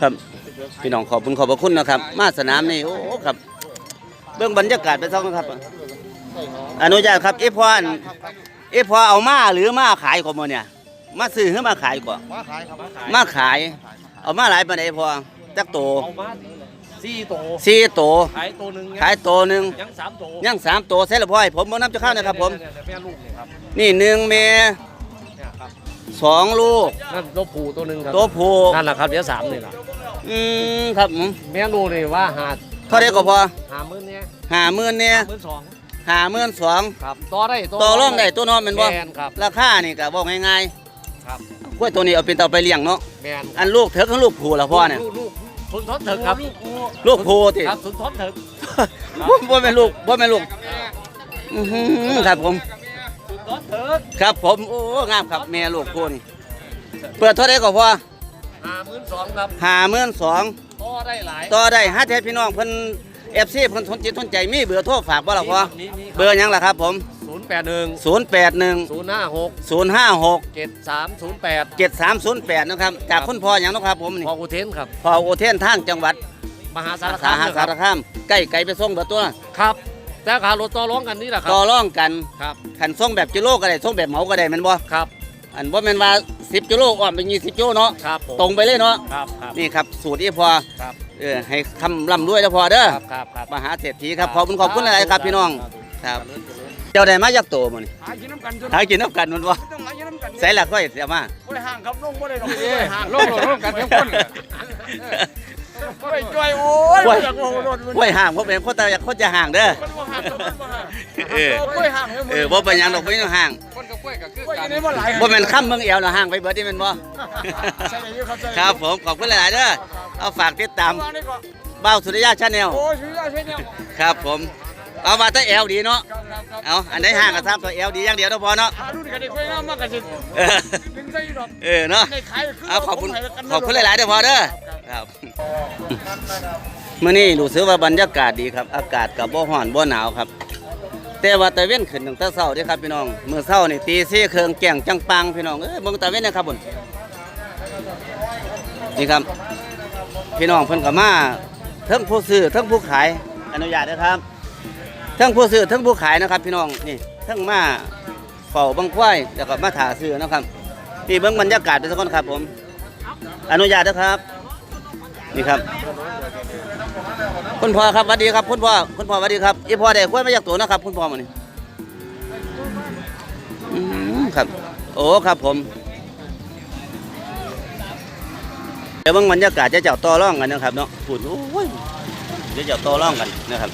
ครับพี่น้องขอบคุณขอบพระคุณนะครับ มาสนามนี่โอ้ครับ เบื้องบรรยากาศไปซ่องนะครับ อนุญาตครับเอพอนเอพอเอามาหรือมาขายก่อนมื้อเนี่ย มาซื้อหรือมาขายก่อนมาขายครับมาขาย เอามาหลายปานใดพอจักโตเอามาสี่โตสี่โตขายตัวหนึ่งขายโตหนึงยังสามโตยังสามโตใส่ละพ่อยผมบ่นำจะเข้านะครับผมเนี่ยเนี่ยแม่ลูกเนี่ยครับนี่หนึ่งเมเนี่ยครับ สองลูก นั่นตัวผู้ตัวหนึ่งครับตัวผู้นั่นแหละครับเดี๋ยวสามนี่แหละอืมครับผมแม่ลูกนี่ว่าหาเท่าไดก็พอหาหมื่นเนี่ยห้าหมื่นเนี่ยหมื่นสองห้าหมื่นสองครับต่อได้ต่อรองได้ตัวน้อยแม่นบ่แมนครับราคานี่ก็บอกง่ายครับๆกล้วยตัวนี้เอาเป็นเตาไปเลี้ยงเนาะแมนอันลูกเถิกของลูกผู้ละพ่อเนี่ยลูกลูกทุนทดถึกครับลูกผู้ติครับทุนทดถึกบ่บ่แม่นลูกบ่แม่นลูกอื้อหือครับผม ทุนทดถึกครับผมโอ้งามครับแม่ลูกผู้นี่เปิดเท่าไดก็พอหาหมื่นสองครับห้าหมื่นสองต่อได้หลายต่อได้หาแท้พี่น้องเพิ่น FC เพิ่นสนจิตสนใจมีเบอร์โทรฝากบ่ล่ะพ่อนี่นี่เบอร์หยังล่ะครับผมศูนย์แปดหนึ่ง081ศูนย์ห้าหก056เจ็ดสามศูนย์แปด7308นะครับจากคุณพ่อหยังเนาะครับผมนี่พออุเทนครับพ่อโอเทนทางจังหวัด มหาสารสาคามหานะคสารับรคามใกล้ไกลไปส่งเบอร์ตัวครับ แต่ขารถต่อร้องกันนี่แหละครัต่อรองกันครับ ขันส่งแบบกิโลก็ได้ส่งแบบเหมาก็ได้แม่นบ่ครับ อันบ่แม่นว่า10กิโลอ้อมเป็น20กิโลเนาะครับผมตรงไปเลยเนาะครับครับ นี่ครับสูตรอีพอครับ เออให้คำร่ำรวยแล้วพอเด้อครับครับครับมหาเศรษฐีครับขอบคุณขอบคุณหลายๆครับพี่น้องครับเจ้าได้มาจากโตมื้อนี่หากินน้ำกันจนหากินน้ำกันมันบ่ต้องหากินน้ำกันใส่ละค่อยเสียมา บ่ได้ห่างครับลงบ่ได้ดอกบ่ได้ห่างโลกโลกโลกกันเพียงคน บ่ได้จ่อยโอ้ยบ่อยากโอ้โหรถมันกล้วยห่างบ่เป็นคนแต่คนจะห่างเด้อ มันบ่ห่างครับมันบ่ห่างเออบ่ได้ห่างเออบ่เป็นหยังดอกบ่ต้องห่างคนกับกล้วยกับคือบ่กัอนยู่ในบ่หลายบ่แม่นค่ำเมืองเอวแล้วห่างไปเบิดนี่แม่นบ่ ใช่ได้อยู่ครับใช่ครับผมขอบคุณหลาย ๆเด้อเอาฝากติดตามว่านี่ก็บ้าวสุริยะชาแนลโอ้ยสุดยอดเช่นเดียวครับผม เอามาแต่แอลดีเนาะครับครับครับเอาอันไหนห่างกับซ้ำตัวแอลดีอย่างเดียวเนาะพอเนาะหารุ่นกันได้ค่อยน้ำมากกันสิเออถึงใส่ดอกเออเนาะในขายคือเอาขอบคุณผมให้กันขอบคุณหลายๆเด้อพอเด้อครับมื้อนี้รู้สึกว่าบรรยากาศดีครับ อากาศกับบ่ร้อนบ่หนาวครับ แต่ว่าตะเว้นขึ้นตั้งแต่เช้าเด้อครับพี่น้องมื้อเช้านี่ตี4เครื่องแก่งจังปังพี่น้องเอ้ยเบิ่งตะเว้นนะครับบุญนี่ครับ พี่น้องเพิ่นก็มาเทั้งผู้ซื้อเทั้งผู้ขายอนุญาตนะครับเทั้งผู้ซื้อทั้งผู้ขายนะครับ พี่น้องนี่ทั้งมาเฝ้าบังควายแล้วก็มาถาซื้อนะครับนี่เบิ่งบรรยากาศไปสักคนครับ ผม อนุญาตนะครับ นี่ครับ คุณพ่อครับสวัสดีครับคุณพ่อคุณพ่อสวัสดีครับอีพ่อได้กล้วยมาจากตัวนะครับ คุณพ่อมานี่อครับ โอ้ครับผม เดี๋ยวเบิ่งบรรยากาศจะเจ้าต่อร่องกันนะครับเนาะพูดโอ้ยเดี๋ยวเจ้าต่อร่องกันนะครับ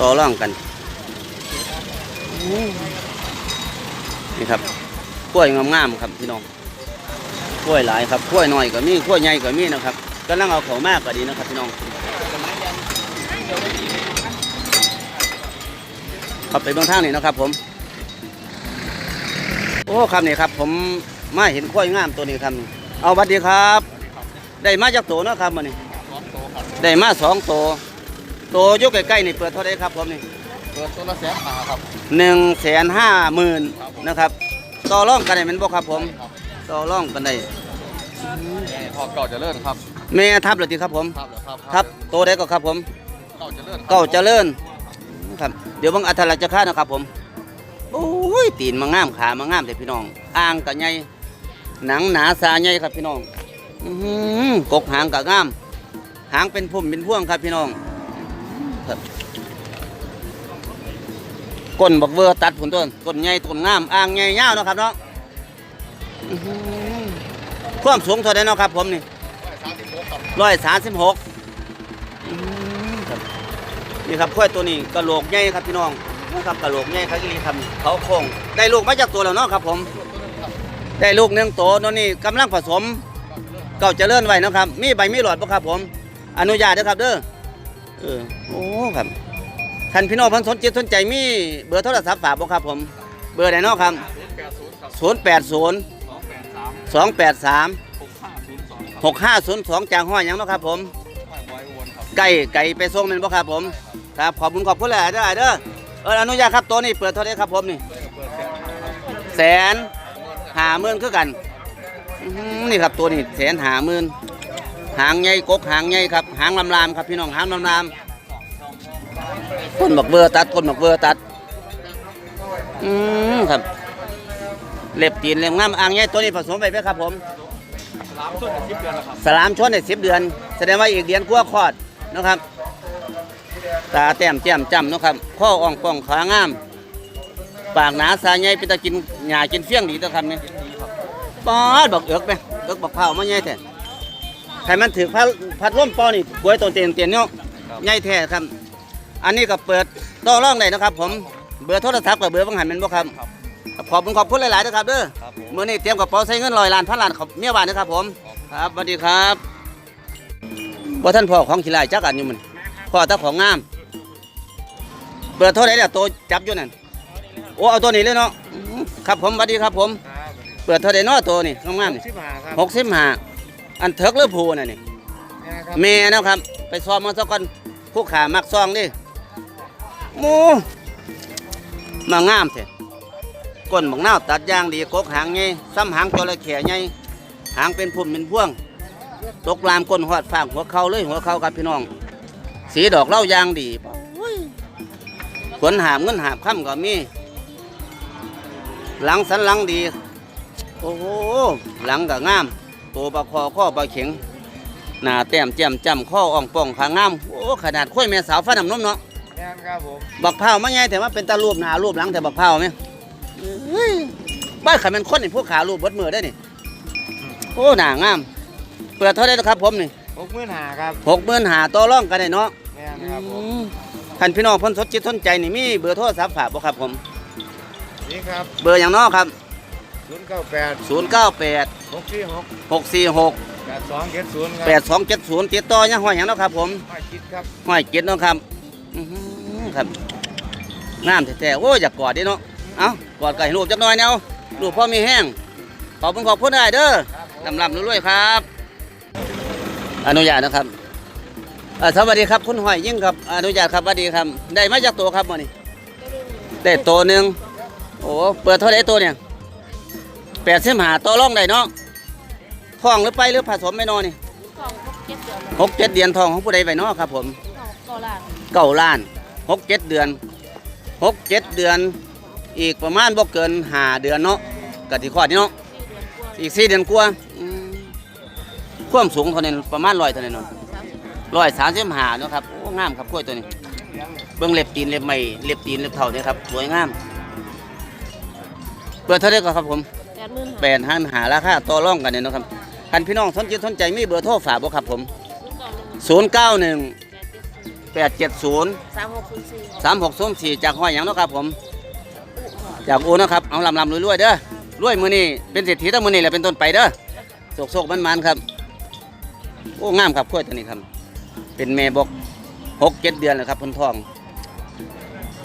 ต่อร่องกัน นี่ครับกล้วยงามๆครับพี่น้องกล้วยหลายครับกล้วยน้อยก็มีกล้วยใหญ่ก็มีนะครับกำลังเอาเขามากก็ดีนะครับพี่น้องขับไปเบื้องทางนี่นะครับ ผม โอ้ครับนี่ครับ ผมมาเห็นข้อยงามตัวนี้ครับเอาบัดดีครับ ได้มาจากตัวเนาะครับมันนี่ได้มาสองตัวตัวอยกใกล้ๆนี่เปิดเท่าไรครับผมนี่เปิดตัวละแสนห้าครับ หนึ่งแสนห้าหมื่นนะครับต่อร่องกันได้แมันบ่ครับผมต่อร่องกันได้พอเก่าจะเลิศครับแม่ทับเลยทีครับผมครับเหรอครับทับตัวได้ก็ครับผม เก่าจะเลิศเก้าเจริญครับเดี๋ยวเบังอัธราชค่านะครับผมโอ้ยตีนมางามขามางามแต่พี่น้องอ่างกะใหญ่หนังหนาสาใหญ่ครับพี่น้องอื้อหือกกหางกะงาม หางเป็นพุ่มเป็นพ่วงครับพี่น้อง ก้นบักเวอร์ตัดผลต้นก้นใหญ่ต้นงามอ่างใหญ่ยาวเนาะครับเนาะอื้อหือความสูงเท่าไหร่เนาะครับ ผมนี่ร้อยสามสิบหกนี่ครับข้อยตัวนี้กระโหลกใหญ่ครับพี่น้องนะครับกระโหลกใหญ่ครับนี่ครับเขาโค้งได้ลูกมาจากตัวแล้วเนาะครับ ผม ได้ลูกหนึ่งตัวตัวนี้กำลังผสมเก่าเจริญไว้นะครับ มีใบมีหลอดปะครับ ผม อนุญาตนะครับ เด้อเออโอ้ครับ ท่านพี่น้องเพันสนจิตสนใจมีเบอร์โทรศัพท์ฝากบ่ครับผม เบอร์ไหนเนาะครับศูนย์แปดศูนย์สองแปดสามหกห้าศูนย์สองจางห้อยหยังเนาะครับผมไก่ไก่ไปส่งแม่นบ่ครับผม ครับขอบคุณขอบคุณหลายๆเด้อเด้อเอออนุญาตครับตัวนี้เปิดเท่าไหร่ครับผมนี่แสนห้าหมื่นคือกันอื้อหือนี่ครับตัวนี้แสนหาหมื่นหางใหญ่กกหางใหญ่ครับ หางลำลามครับพี่น้องหางลำลาม ก้นบักเบอร์ตัดก้นบักเบอร์ตัด อืมครับ เล็บตีนเล็บงามอ่างใหญ่ตัวนี้ผสมไปไหมครับ ผมสามต้นสิบเดือนแล้วครับสลามชนในสิบเดือน แสดงว่าอีกเดือนกว่าคลอดนะครับ ตาแต้มแจ่มจ้ำเนาะครับ ข้ออ่องป่องขางาม ปากหนาสายใหญ่เป็นตะกินหญ้ากินเฟี้ยงดีตัวครับนี่ปอดบอกเอิกไปเอิกบอกเผามาใหญ่แท้ใครมันถือพัดพัดร่มปอนี่กล้วยตัวเตียนเตียนเนาะใหญ่แท้ครับ อันนี้ก็เปิดต่อรองได้นะครับ ผมเบอร์โทรศัพท์กับเบอร์บังหันเป็นบ่ครับขอบคุณขอบคุณหลายๆนะครับเด้อครับผมมื่อนี้เตรียมกระเป๋าใส่เงินลอยล้านพันล้านขอบเมียบ้านนะครับผมครับสวัสดีครับว่าท่านพ่อของขี้ลายจักอันอยู่มันพ่อตาของงามเปิดเท่าไหร่เนี่ยตัวจับอยู่นั่นโอ้เอาตัวนี้เลยเนาะอื้อครับผมสวัสดีครับผม เปิดเท่าไหร่เนาะตัวนี่งามๆนี่สิบห้าครับหกสิบห้าอันเถิกหรือผูน่ะนี่นะครับแม่นะครับ ไปซ้อมมาสักก่อนผู้ขามักซองดิ หมูมางามแท้ก้นบักนาวตัดย่างดีกกหางไงซ้ำหางจระเข้ไงหางเป็นพุ่มเป็นพ่วง ตกลามก้นหอดฟางหัวเข่าเลยหัวเข่ากับพี่น้อง สีดอกเหล่ายางดีขนหามเงินหาบค่ำก็มี หลังสันหลังดี โอ้โหหลังก็งาม ตัวปลาคอข้อปลาเข็งหน้าแต้มแจ่มจำข้ออ่องป่องขางาม โอ้ขนาดข้อยแม่สาวฟ้าน้ำนมเนาะ แม่นครับผมบักเผาวมาไงแต่ว่าเป็นตารูปหน้ารูปหลังแต่บักเผาวไหมเฮ้ยบ้านขันเป็นคนนี่พวกขารูปเบดมือได้นี่โอ้หน้างาม เปิดเท่าได้ครับผมนี่หกหมื่นห้าครับหกหมื่นหาต่อร่องกันได้เนาะแม่นครับผมท่านพี่น้องเพ้นสดจิตสนใจนี่มีเบอร์โทรศัพท์ฝากบ่ครับผมนี่ครับเบอร์อย่างเน้อครับศูนย์เก้าแปด098หกสี่หก646แปดสองเจ็ดศูนย์ครั8270ติดต่อยังห้อยหยังเนาะครับผมไม่คิดครับห้อยเจ็ดเนาะครับอื้อหือ ครับงามแท้ๆโอ้ยอยากกอดดิเนาะเอ้ากอดไก่รูปจักหน่อยแนวรูปพ่อมีแห้งขอบคุณขอบคุณได้เด้อลำลำรวยๆครับ อนุญาตนะครับเอ่อสวัสดีครับคุณห้อยยิ่งครับอนุญาตครับสวัสดีครับ ได้มาจากตัวครับมื้อนี้ได้ตัวหนึ่งโอ้เปิดเท่าไหร่ตัวเนี่ยแปดสิบหาตัวร่องได้เนาะท้องหรือไปหรือผสมไม่นอนนี่สองเจ็ดเดือนหกเจ็ดเดือนทองของผู้ใดไปเนาะครับ ผมก็ล้าน เก้าล้านหกเจ็ดเดือนหกเจ็ดเดือน อีกประมาณบ่เกินห้าเดือนเนาะกะทิคลอดนี่เนาะสี่เดือนกว่าอีกสี่เดือนกว่าอืมความสูงเท่านั้นประมาณร้อยเท่านั้นเนาะสามสิบร้อยสามสิบห้าเนาะครับโอ้งามครับกล้วยตัวนี้ เบิ่งเล็บตีนเล็บใหม่เล็บตีนเล็บเท่านี่ครับสวยงามเปิดเท่าไหร่ก็ครับผมแปดหมื่นแปดห้าหาราคาต่อรองกันเนี่ยเนาะครับคันพี่น้องสนใจสนใจมีเบอร์โทรฝากบ่ครับผมศูนย์เก้าหนึ่ง ศูนย์เก้าหนึ่งแปดเจ็ดศูนย์แปดเจ็ดศูนย์สามหกศูนย์สี่สามหกศูนย์สี่จากห้อยหยังเนาะครับผม จากอูนะครับเอาลำลำรวยๆเด้อรวยมือนี่เป็นเศรษฐีตั้งมือนี่แหละเป็นต้นไปเด้อโศกโศกมันมันๆครับ โอ้งามครับกล้วยตัวนี้ครับ เป็นแม่บอกหกเจ็ดเดือนแล้วครับพ้นทอง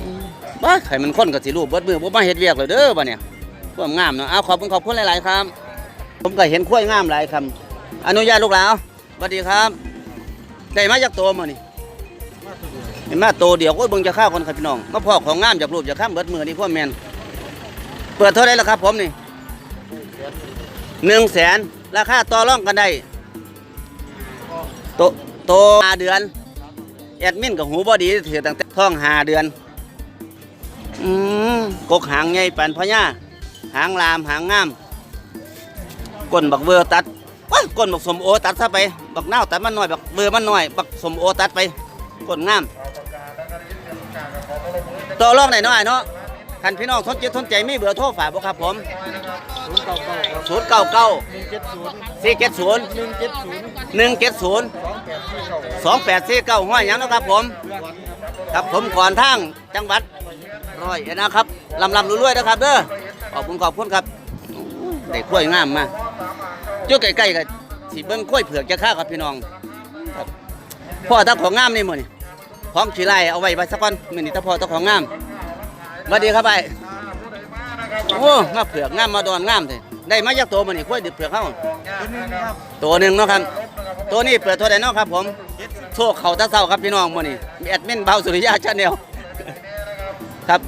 อืมบ้าไข่มันข้นกับสีรูปเบิดมือบ่มาเฮ็ดเวียกเลยเด้อบ่เนี่ยความงามเนาะเอาขอบคุณขอบคุณหลายๆครับ ผมก็เห็นกล้วยงามหลายครับอนุญาตลูกหลานเอาสวัสดีครับ ได้มาจากตัวมานี่เห็นมาโตเดียวก็เบิ่งจะข้าวคนครับพี่น้องมาพอของงามจากรูปจากข้ามเบิดมือนี่พ่อแมนเปิดเท่าไหรล่ะครับ ผมนี่หนึ่งแสนราคาต่อรองกันได้โตโตหาเดือน แอดมินกับหูบอดีถือตั้งแต่ท้องหาเดือน อืมกกหางใหญ่ปันพญาหางลามหางงามก้นบักเบอร์ตัดว้าก้นบักสมโอตัดซะไป บักนาตัดมันหน่อย บักเบอร์มันหน่อย บักสมโอตัดไปก้นงาม ต่อรองได้น้อยเนาะคันพี่น้องสนใจสนใจมีเบอร์โทรฝากบ่ครับผมศูนย์เก้าเก้าครับ099หนึ่งเจ็ดศูนย์หนึ่งเจ็ดศูนย์สองแปดสี่เก้าห้อยยังนะครับผม ครับผมก่อนทางจังหวัดร้อยเอ็ดนะครับลำลำรวยๆนะครับเด้อขอบคุณขอบคุณครับได้กล้วยงามมาอยู่ใกล้ๆกับสิเบิ่งกล้วยเผือกจะค่าครับพี่น้องพ่อตาของงามนี่หมื้นี่ ของขี้ไล่เอาไว้ไว้สักก่อนมือนี้ตาพ่อตาของงามสวัสดีครับไอ้โอ้มาเผือกงามมาดอนงามเลยได้มาจากตัวมื้อนี้กล้ยดึกเผือกเฮาตัวหนึ่งเนาะครับ ตัวนี้เปิดเท่าไหร่เนาะครับ ผมโชคเขาตะเศร้าครับพี่น้องมื้อนี้มีแอดมินเบาสุริยาชาแนลครับ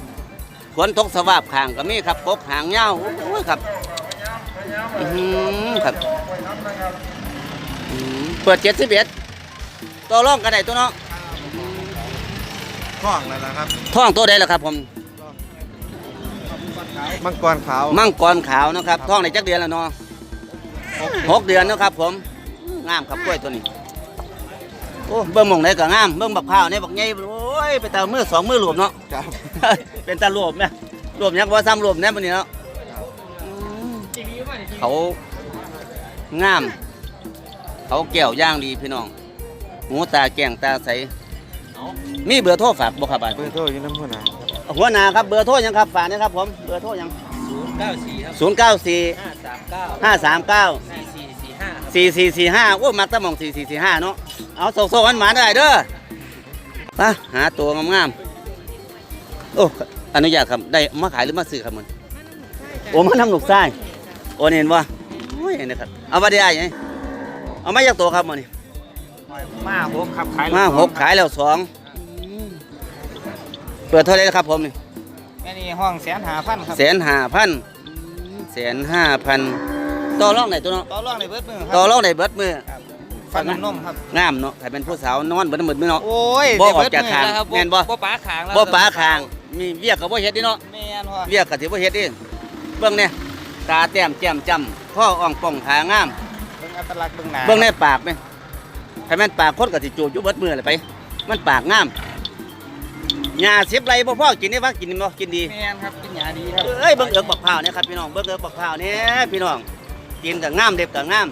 ขวนตกสวาบขางก็มีครับกกหางยาโอ้ยครับอื้อหือครับเปิดเจ็ดสิบเอ็ดตัวร่องกันไหนตัวเนาะ ข้องนั่นนะครับท่องตัวใดล่ะครับผมมังกรขาวมังกรขาวนะครับท่องในจักเดือนแล้วเนาะหกเดือนนะครับผมงามครับกล้วยตัวนี้โอ้เบิ่งหมองไหนก็งามเบิ่งบักพร้าวเนี่ยบักใหญ่โอ้ยไปตามือสองมือรวมเนาะครับเป็นตารวมเนี่ยรวมยังว่าซ้ำรวมเนี่ยมันนี่เนาะอืมเขางาม เขาแก้วย่างดีพี่น้องหูตาแก่งตาใส มีเบอร์โทรฝากบ่ครับบ้านเบอร์โทรอยู่น้ำหัวหน้าหัวหน้าครับเบอร์โทรยังครับฝากนะครับผมเบอร์โทรยังเก้าสี่ครับศูนย์เก้าสี่ห้าสามเก้าห้าสามเก้าสี่สี่สี่ห้าสี่สี่สี่ห้าโอ้มักตะหมองสี่สี่สี่ห้าเนาะเอาโซ่โซ่กันหมาได้เด้อไปหาตัวงามๆโอ้อนุญาตครับได้มาขายหรือมาซื้อครับมันโอ้มาทำหนุกไส้โอ้นี่เห็นว่าโอ้ยนี่ครับเอามาได้ยังไงเอามาจากตัวครับมันนี่มาหกครับขายมาหกขายแล้วสอง เปิดเท่าไหรครับผมนี่แม่นี่ห้องแสนหาพันครับแสนห้าพันแสนห้าพันต่อรองไหนตัวเนาะต่อรองในเบิดมือคต่อรับรองไหนเบิดมือฟันน้ำนมครับงามเนาะใครเป็นผู้สาวนอนเบิดมือมือเนาะ โอ้ยบ่ออกได้เบิดจากมื้ทางแล้วครับแม่นบ่ บ่ป๋าขางแล้วบ่ป๋าคางมีเวียกกับบ่เฮ็ดดิเนาะแม่นพ่อเวียกกับถือบ่เฮ็ดดิเบิ่งเนี่ยตาแต้มแจ่มจำข้ออ่องป่องขางามเบิ่งอัตลักษณ์เบิ่งหน้าเบิ่งในปากไหมถ้าแม่นปากคนก็สิจูบอยู่เบิดมือเลยไป มันปากงาม หญ้าสิบไรบ่พอกินได้ว่ากินบ่กินดีแม่นครับกินหยาดีครับเอ้ยเบิ่งเอิกบักพร้าวเนี่ยครับพี่น้องเบิ่งเอิกบักพร้าวเนี่ยพี่น้องกินก็งามเด็บก็งาม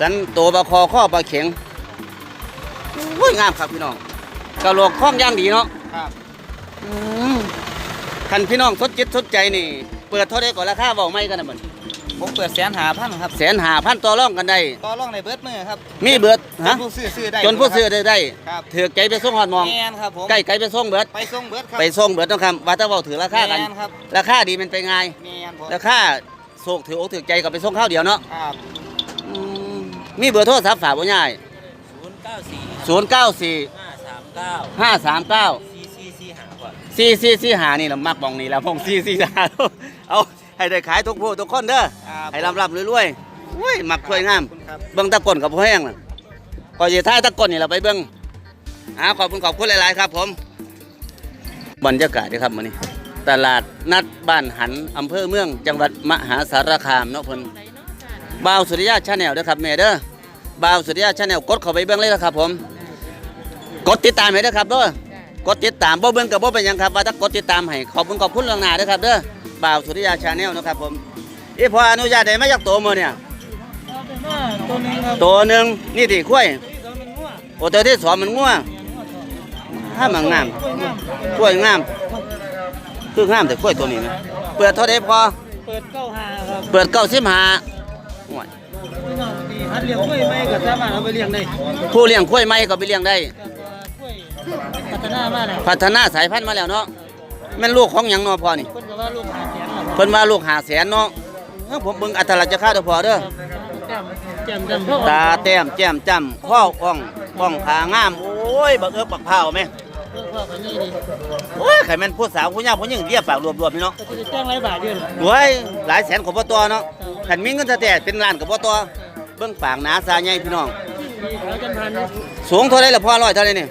สันโตบะคอข้อบะเข็งโอ้ยงามครับพี่น้องกะโหลกข้องย่างดีเนาะครับอืมคันพี่น้องสดจิตสดใจนี่ เปิดเท่าไดก่อนราคาเว้าไม่กันนะมัน ผมเปิดแสนหาพันครับแสนหาพันต่อรองกันได้ต่อรองในเบิดมือครับมีเบิดจฮะนผู้ซื้อซื้อได้จนผู้ซื้อได้ได้ครับถือใจไปส่งหอดหมองแม่นครับผมใกล้ไกลไปส่งเบิดไปส่งเบิดครับไปส่งเบิดต้องคำว่าถ้าเว้าถือราคากันแม่นครับราคาดีมันไปง่ายแม่นพ่อราคาโศกถืออกถือใจก็ไปส่งข้าวเดียวเนาะครับอืมมีเบอร์โทรศัพท์ฝากบ่ง่ายศูนย์เก้าสี่094ห้าสามเก้า539สี่สี่สี่ห้าก่อนซีซีซีหานี่เรามักบองนี่แล้วพงซีซีหาเอา ให้ได้ขายทุกผู้ทุกคนเด้อครับให้ร่ำร่ำรวยๆโอ้ยมักสวยงามขอบคุณครับเบิ่งตะก้นกับพ่อแห้งน่ะก็สิท้ายตะก้นนี่เราไปเบิ่งอ่าขอบคุณขอบคุณหลายๆครับ ผมบรรยากาศดีครับมื้อนี้ ตลาดนัดบ้านหันอำเภอเมือง จังหวัดมหาสารคามเนาะเพิ่นบ่าวสุริยะชาแนลเด้อครับแม่เด้อบ่าวสุริยะชาแนลกดเข้าไปเบิ่งเลยนะครับ ผม กดติดตามให้เด้อครับเด้อกดติดตามบ่เบิ่งกับบ่เป็นหยังครับว่าถ้ากดติดตามให้ขอบคุณขอบคุณล่วงหน้าเด้อครับเด้อ บ่าวสุริยาชาแนลนะครับผมอีพออนุญาตได้มาจากตัวมื้อเนี่ยตัวนี้ครับตัวหนึงนี่ติข้วยโอ้ตัวที่สองมันง่วงถ้ามันงามข้วยงามคืองามแต่ข้วยตัวนี้นะเปิดเท่าใดพอเปิดเก้าหาครับเปิดเก้าสิบห้าโอ้ยดีฮัดเลี้ยงกล้วยไหมก็สามารถเอาไปเลี้ยงได้ผู้เลี้ยงข้วยใหม่ก็ไปเลี้ยงได้กล้วยพัฒนามากเลยพัฒนาสายพันธุ์มาแล้วเนาะแม่นลูกของหยังเนาะพ่อนี่คนก็ ว่าลูกหาแสนหรอเพิ่นว่าลูกหาแสนเนาะเอ้าผมเบิ่งอัตลักษณ์จะค่าเด้อพอเด้อ แจ่มแจ่มแจ่มพ่อตาแต้มแจ่มจำข้ออ่องป้องขางาม โอ้ย บักเอิบบักเผาแม่พ่อกันนี่ดิโอ้ยไข่แม่นผู้สาวผู้ยาวผู้หญิงเรียบปากรวมๆนี่เนาะก็จะจ้างหลายบาทอยู่โอ้ยหลายแสนของบ่ตัวเนาะคันมีเงินแต่เป็นล้านกับบ่ตัวเบิ่งปากหนาซาใหญ่พี่น้องเขาจนพัน สูงเท่าไรล่ะพ่อร้อยเท่าไรนี่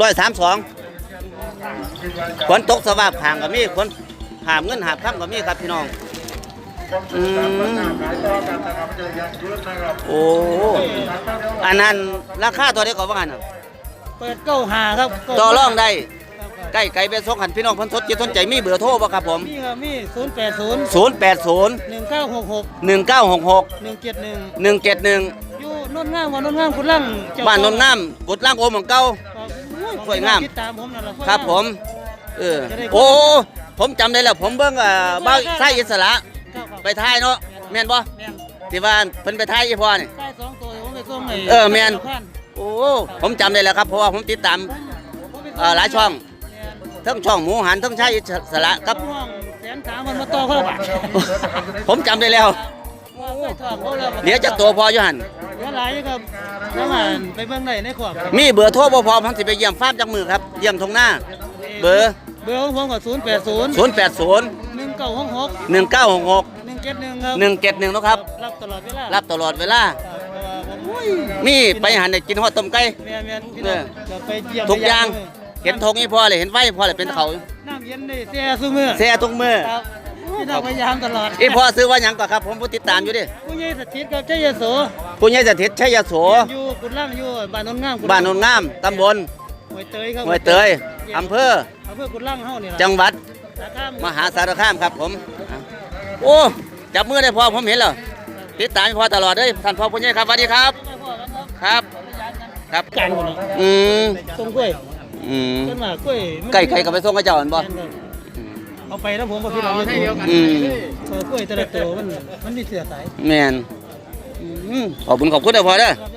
ร้อยสามสอง ฝนตกสวาบขางก็มีฝนหามเงินหาบค่ำก็มีครับพี่น้องอืมโอ้อันนั้นราคาตัวเดียวก็ว่ากันน่ะเปิดเก้าหาครับต่อรองได้ใกล้ไกลไปส่งหันพี่น้องเพันสดจิตสนใจมีเบอร์โทรบ่ครับผมมีครับมีศูนย์แปดศูนย์080หนึ่งเก้าหกหก1966หนึ่งเจ็ดหนึ่ง171อยู่โนนง่างวันโนนง่างคุณล่างเจ้บ้านนนน้ำกุดล่างโอมของเก่า สวยงาม ติดตามผมนั่นแหละครับผม เออ โอ้ผมจำได้แล้ว ผมเบิ่งเอ่อบ้าวไส้อิสระครับครับไปถ่ายเนาะแม่นบ่แม่นที่ว่าเพิ่นไปถ่ายอีพ่อนี่ใต้สองตัวผมไปส่งให้เออแม่นพันโอ้ผมจำได้แล้วครับเพราะว่าผมติดตาม ผมไปส่เอ่อหลายช่อง แม่นทั้งช่องหมูหันทั้งชายอิสระครับห่วงแสนสามมันมาต่อเขาละบาทผมจำได้แล้วว่าไปทอดเขาแล้วเดี๋ยวจะตัวพออยู่หัน เหลือหลายอยู่ครับน้ำมันไปเบิ่งได้ในขวบมีเบอร์โทรบ่พอผมสิไปเยี่ยมฟาร์มจักมือครับ เยี่ยมทงหน้า เบอร์ เบอร์ของผมก็ศูนย์แปดศูนย์080 หนึ่งเก้าหกหก1966 หนึ่งเจ็ดหนึ่งครับหนึ่งเจ็ดหนึ่งนาะครับ รับตลอดเวลารับตลอดเวลา ครับเพราะว่าผมมีไปหันได้กินฮอดต้มไก่ แม่แม่พี่น้องจะไปเยี่ยมทุกอย่างไปเห็นทงนี่พอเลยเห็นไว้พอเลยเป็นเขาน้ำเย็นนี่เสียซุมือเสียทุกมือครับ พี่น้องพยายามตลอดอีพอซื้อว่าหยังก่อนครับ ผมผู้ติดตามอยู่ดิผู้ใหญ่สถิตกับเจ้ายโสผู้ใหญ่สถิตชัยโสอยู่กุดล่างอยู่บ้านโนนงามกุดบ้านโนนงามตำบลห้วยเตยครับห้วยเตยอำเภออำเภอกุดล่างเฮานี่ล่ะจังหวัดสาขามหาสารคามครับผมอะโอ้จับมือได้พอผมเห็นแล้วติดตามพอตลอดเลยท่านพ่อผู้ใหญ่ครับสวัสดีครับครับครับการคนนี้อืมส่งกล้วยอืมต้นหมากกล้วยมัน ไก่ไก่กับไปส่งกระเจ้าอันบ่ แม่นครับ เอาไปแล้วผมกับพี่น้องเยอะอืม เออกล้วยแต่ละตัวมันมันมีเสือสายแม่นอืมขอบคุณขอบคุณเด้อพอเด้อ ครับ